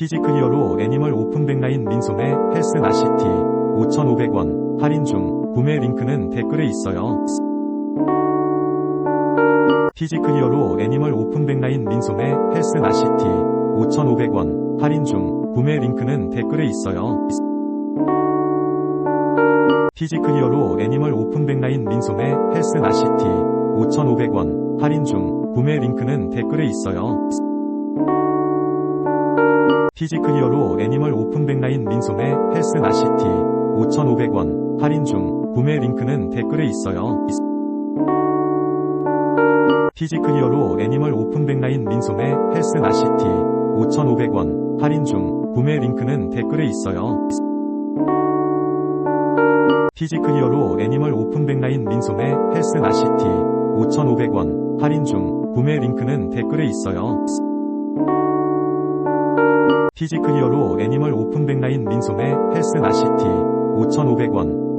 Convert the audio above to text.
피지클리어로 애니멀 오픈 백라인 민소매 헬스 나시티 5,500원 할인 중 구매 링크는 댓글에 있어요. 피지클리어로 애니멀 오픈 백라인 민소매 헬스 나시티 5,500원 할인 중 구매 링크는 댓글에 있어요. 피지클리어로 애니멀 오픈 백라인 민소매 헬스 나시티 5,500원 할인 중 구매 링크는 댓글에 있어요. 피지클리어로 애니멀 오픈 백라인 민소매 헬스 나시티 5,500원 할인 중 구매 링크는 댓글에 있어요. 피지클리어로 애니멀 오픈 백라인 민소매 헬스 나시티 5,500원 할인 중 구매 링크는 댓글에 있어요. 피지클리어로 애니멀 오픈 백라인 민소매 헬스 나시티 5,500원 할인 중 구매 링크는 댓글에 있어요. 피지클리어로 애니멀 오픈백라인 민소매 헬스 나시티 5,500원